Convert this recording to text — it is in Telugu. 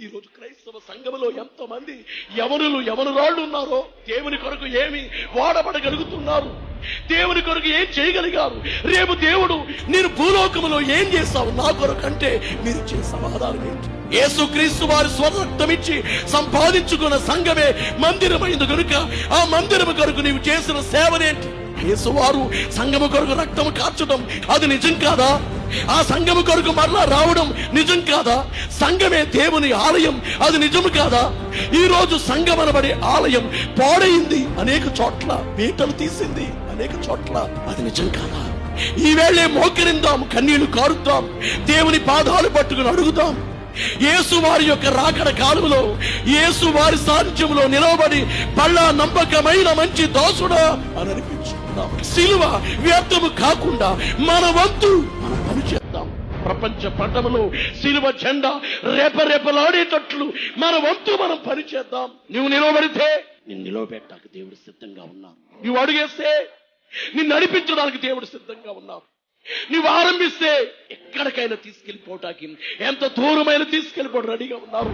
ఈ రోజు క్రైస్తవ సంఘములో ఎంతో మంది యవనులు యవనురాళ్ళు ఉన్నారో దేవుని కొరకు ఏమి వాడబడగలుగుతున్నారు? దేవుని కొరకు ఏం చేయగలిగారు? రేపు దేవుడు నేను భూలోకములో ఏం చేస్తావు? నా కొరకు అంటే మీరు ఇచ్చే సమాధానం ఏంటి? యేసుక్రీస్తు వారి స్వరక్తం ఇచ్చి సంపాదించుకున్న సంఘమే మందిరమైంది కనుక ఆ మందిరము కొరకు నీవు చేసిన సేవనేంటి? యేసువారు సంఘము కొరకు రక్తం కార్చడం అది నిజం కాదా? ఆ సంఘము కొరకు మరలా రావడం నిజం కాదా? సంఘమే దేవుని ఆలయం అది నిజం కాదా? ఈ రోజు సంఘం అనబడే ఆలయం పాడైంది అనేక చోట్ల పీటలు తీసింది అనేక చోట్ల అది నిజం కాదా? ఈ వేళే మోకరిందాం కన్నీళ్ళు కారుద్దాం దేవుని పాదాలు పట్టుకుని అడుగుదాం. యేసు వారి యొక్క రాకడ కాలంలో యేసు వారి సాన్నిధ్యంలో నిలవబడి పళ్ళ నమ్మకమైన మంచి దోసుడా అని అనిపించుకుందాం సిలువ వ్యర్థము కాకుండా మన వంతు మనం పని చేద్దాం. ప్రపంచ పట్టణంలో సిలువ జెండా రేపరేపలాడేటట్లు మన వంతు మనం పని చేద్దాం. నువ్వు నిలవబడితే నిన్ను నిలవబెట్టాక దేవుడు సిద్ధంగా ఉన్నావు నువ్వు అడుగేస్తే నిన్ను నడిపించడానికి దేవుడు సిద్ధంగా ఉన్నారు నువ్వు ఆరంభిస్తే ఎక్కడికైనా తీసుకెళ్ళిపోవటానికి ఎంత దూరమైన తీసుకెళ్ళిపోవడం రెడీగా ఉన్నారు.